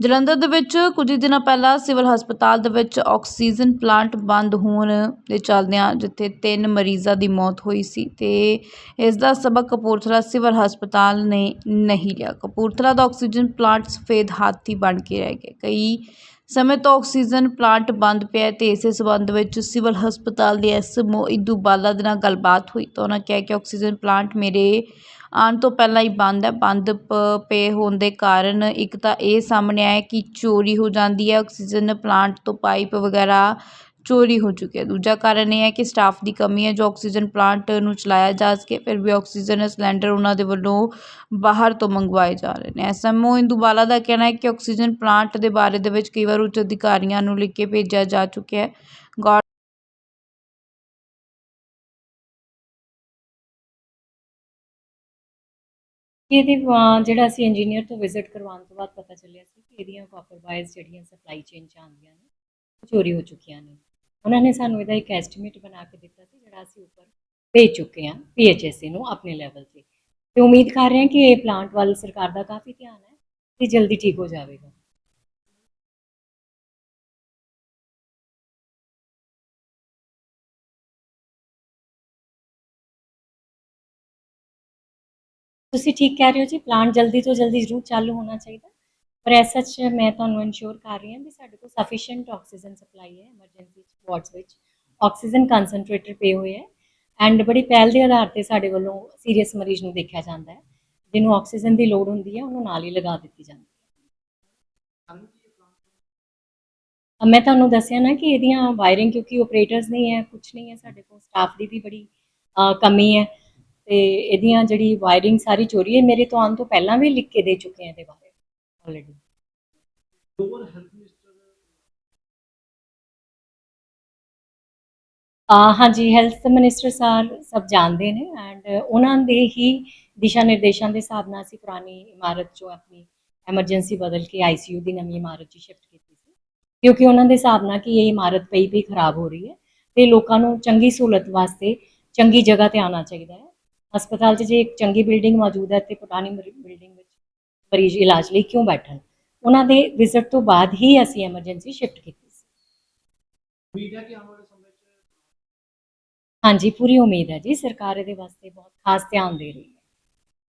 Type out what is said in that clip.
ਜਲੰਧਰ ਦੇ ਵਿੱਚ ਕੁਝ ਦਿਨਾਂ ਪਹਿਲਾਂ ਸਿਵਲ ਹਸਪਤਾਲ ਦੇ ਵਿੱਚ ਆਕਸੀਜਨ ਪਲਾਂਟ ਬੰਦ ਹੋਣ ਦੇ ਚੱਲਦਿਆਂ ਜਿੱਥੇ ਤਿੰਨ ਮਰੀਜ਼ਾਂ ਦੀ ਮੌਤ ਹੋਈ ਸੀ ਤੇ ਇਸ ਦਾ ਸਬਕ ਕਪੂਰਥਲਾ ਸਿਵਲ ਹਸਪਤਾਲ ਨੇ ਨਹੀਂ ਲਿਆ। ਕਪੂਰਥਲਾ ਦਾ ਆਕਸੀਜਨ ਪਲਾਂਟ ਸਫੇਦ ਹਾਥੀ ਬਣ ਕੇ ਰਹਿ ਗਿਆ ਕਈ ਸਮੇਂ ਤੋਂ ਆਕਸੀਜਨ ਪਲਾਂਟ ਬੰਦ ਪਿਆ ਹੈ ਤੇ ਇਸੇ ਸਬੰਧ ਵਿੱਚ ਸਿਵਲ ਹਸਪਤਾਲ ਦੇ ਐਸਐਮਓ ਇਦੂ ਬਾਲਾ ਦੇ ਨਾਲ ਗੱਲਬਾਤ ਹੋਈ ਤਾਂ ਉਹਨਾਂ ਕਿਹਾ ਕਿ ਆਕਸੀਜਨ ਪਲਾਂਟ ਮੇਰੇ ਆਉਣ ਤੋਂ ਪਹਿਲਾਂ ਹੀ ਬੰਦ ਹੈ। ਬੰਦ ਪ- ਪਏ ਹੋਣ ਦੇ ਕਾਰਨ ਇੱਕ ਤਾਂ ਇਹ ਸਾਹਮਣੇ ਆਇਆ ਕਿ ਚੋਰੀ ਹੋ ਜਾਂਦੀ ਹੈ। ਆਕਸੀਜਨ ਪਲਾਂਟ ਤੋਂ ਪਾਈਪ ਵਗੈਰਾ ਚੋਰੀ ਹੋ ਚੁੱਕੀ ਹੈ। ਦੂਜਾ ਕਾਰਨ ਇਹ ਹੈ ਕਿ ਸਟਾਫ ਦੀ ਕਮੀ ਹੈ। ਜੋ ਆਕਸੀਜਨ ਪਲਾਂਟ ਨੂੰ ਚਲਾਇਆ ਜਾ ਸਕੇ, ਫਿਰ ਵੀ ਆਕਸੀਜਨ ਸਿਲੰਡਰ ਉਹਨਾਂ ਦੇ ਵੱਲੋਂ ਬਾਹਰ ਤੋਂ ਮੰਗਵਾਏ ਜਾ ਰਹੇ ਨੇ। ਐਸਐਮਓ ਇੰਦੂਬਾਲਾ ਦਾ ਕਹਿਣਾ ਹੈ ਕਿ ਆਕਸੀਜਨ ਪਲਾਂਟ ਦੇ ਬਾਰੇ ਦੇ ਵਿੱਚ ਕਈ ਵਾਰ ਉੱਚ ਅਧਿਕਾਰੀਆਂ ਨੂੰ ਲਿਖ ਕੇ ਭੇਜਿਆ ਜਾ ਚੁੱਕਿਆ ਹੈ। ਗੌਰ ਇਹਦੇ ਜਿਹੜਾ ਅਸੀਂ ਇੰਜੀਨੀਅਰ ਤੋਂ ਵਿਜ਼ਿਟ ਕਰਵਾਉਣ ਤੋਂ ਬਾਅਦ ਪਤਾ ਚੱਲਿਆ ਸੀ ਕਿ ਇਹਦੀਆਂ ਕਾਪਰ ਵਾਇਰਸ ਜਿਹੜੀਆਂ ਸਪਲਾਈ ਚੇਨ ਚ ਆਉਂਦੀਆਂ ਨੇ ਚੋਰੀ ਹੋ ਚੁੱਕੀਆਂ ਨੇ। ਉਹਨਾਂ ਨੇ ਸਾਨੂੰ ਇਹਦਾ ਇੱਕ ਐਸਟੀਮੇਟ ਬਣਾ ਕੇ ਦਿੱਤਾ ਸੀ, ਜਿਹੜਾ ਅਸੀਂ ਉੱਪਰ ਭੇਜ ਚੁੱਕੇ ਹਾਂ ਪੀਐਚਐਸਸੀ ਨੂੰ ਆਪਣੇ ਲੈਵਲ ਤੇ ਤੇ ਉਮੀਦ ਕਰ ਰਹੇ ਹਾਂ ਕਿ ਇਹ ਪਲਾਂਟ ਵੱਲ ਸਰਕਾਰ ਦਾ ਕਾਫੀ ਧਿਆਨ ਹੈ ਤੇ ਜਲਦੀ ਠੀਕ ਹੋ ਜਾਵੇਗਾ। ਤੁਸੀਂ ਠੀਕ ਕਹਿ ਰਹੇ ਹੋ ਜੀ? ਪਲਾਂਟ ਜਲਦੀ ਤੋਂ ਜਲਦੀ ਜ਼ਰੂਰ ਚਾਲੂ ਹੋਣਾ ਚਾਹੀਦਾ। ਪਰ ਐਸ ਸੱਚ ਮੈਂ ਤੁਹਾਨੂੰ ਇਨਸ਼ੋਰ ਕਰ ਰਹੀ ਹਾਂ ਵੀ ਸਾਡੇ ਕੋਲ ਸਫੀਸ਼ੀਐਂਟ ਆਕਸੀਜਨ ਸਪਲਾਈ ਹੈ ਐਮਰਜੈਂਸੀ ਵਾਰਡਸ ਵਿੱਚ। ਆਕਸੀਜਨ ਕਨਸੈਂਟਰੇਟਰ ਪਏ ਹੋਏ ਹੈ ਐਂਡ ਬੜੀ ਪਹਿਲ ਦੇ ਆਧਾਰ ਤੇ ਸਾਡੇ ਵੱਲੋਂ ਸੀਰੀਅਸ ਮਰੀਜ਼ ਨੂੰ ਦੇਖਿਆ ਜਾਂਦਾ ਹੈ। ਜਿਹਨੂੰ ਆਕਸੀਜਨ ਦੀ ਲੋੜ ਹੁੰਦੀ ਹੈ, ਉਹਨੂੰ ਨਾਲ ਹੀ ਲਗਾ ਦਿੱਤੀ ਜਾਂਦੀ ਹੈ। ਮੈਂ ਤੁਹਾਨੂੰ ਦੱਸਿਆ ਨਾ ਕਿ ਇਹਦੀਆਂ ਵਾਇਰਿੰਗ ਕਿਉਂਕਿ ਆਪਰੇਟਰਸ ਨਹੀਂ ਹੈ ਕੁਝ ਨਹੀਂ ਹੈ, ਸਾਡੇ ਕੋਲ ਸਟਾਫ ਦੀ ਵੀ ਬੜੀ ਕਮੀ ਹੈ। ਤੇ ਇਹਦੀਆਂ ਜਿਹੜੀ ਵਾਇਰਿੰਗ ਸਾਰੀ ਚੋਰੀ ਹੈ, ਮੇਰੇ ਤੋਂ ਆਉਣ ਤੋਂ ਪਹਿਲਾਂ ਵੀ ਲਿਖ ਕੇ ਦੇ ਚੁੱਕੇ ਆ ਇਹਦੇ ਬਾਰੇ। ਆਲਰੇਡੀ ਲੋਅਰ ਹੈਲਥ ਮਿਨਿਸਟਰ ਹਾਂਜੀ ਹੈਲਥ ਮਿਨਿਸਟਰ ਸਰ ਸਭ ਜਾਣਦੇ ਨੇ ਐਂਡ ਉਹਨਾਂ ਦੇ ਹੀ ਦਿਸ਼ਾ ਨਿਰਦੇਸ਼ਾਂ ਦੇ ਹਿਸਾਬ ਨਾਲ ਅਸੀਂ ਪੁਰਾਣੀ ਇਮਾਰਤ ਚੋਂ ਆਪਣੀ ਐਮਰਜੈਂਸੀ ਬਦਲ ਕੇ ਆਈਸੀਯੂ ਦੀ ਨਵੀਂ ਇਮਾਰਤ 'ਚ ਸ਼ਿਫਟ ਕੀਤੀ ਸੀ। ਕਿਉਂਕਿ ਉਹਨਾਂ ਦੇ ਹਿਸਾਬ ਨਾਲ ਕਿ ਇਹ ਇਮਾਰਤ ਪਈ ਪਈ ਖਰਾਬ ਹੋ ਰਹੀ ਹੈ ਤੇ ਲੋਕਾਂ ਨੂੰ ਚੰਗੀ ਸਹੂਲਤ ਵਾਸਤੇ ਚੰਗੀ ਜਗ੍ਹਾ ਤੇ ਆਉਣਾ ਚਾਹੀਦਾ ਹੈ। ਹਸਪਤਾਲ 'ਚ ਜੇ ਇੱਕ ਚੰਗੀ ਬਿਲਡਿੰਗ ਮੌਜੂਦ ਹੈ ਤੇ ਪੁਰਾਣੀ ਬਿਲਡਿੰਗ ਮਰੀਜ਼ ਇਲਾਜ ਲਈ ਕਿਉਂ ਬੈਠਣ? ਉਹਨਾਂ ਦੇ ਵਿਜ਼ਿਟ ਤੋਂ ਬਾਅਦ ਹੀ ਅਸੀਂ ਐਮਰਜੈਂਸੀ ਸ਼ਿਫਟ ਕੀਤੀ ਸੀ। ਉਮੀਦ ਹੈ ਕਿ ਆਉਣ ਵਾਲੇ ਸਮੇਂ 'ਚ ਹਾਂਜੀ ਪੂਰੀ ਉਮੀਦ ਹੈ ਜੀ। ਸਰਕਾਰ ਇਹਦੇ ਵਾਸਤੇ ਬਹੁਤ ਖਾਸ ਧਿਆਨ ਦੇ ਰਹੀ ਹੈ।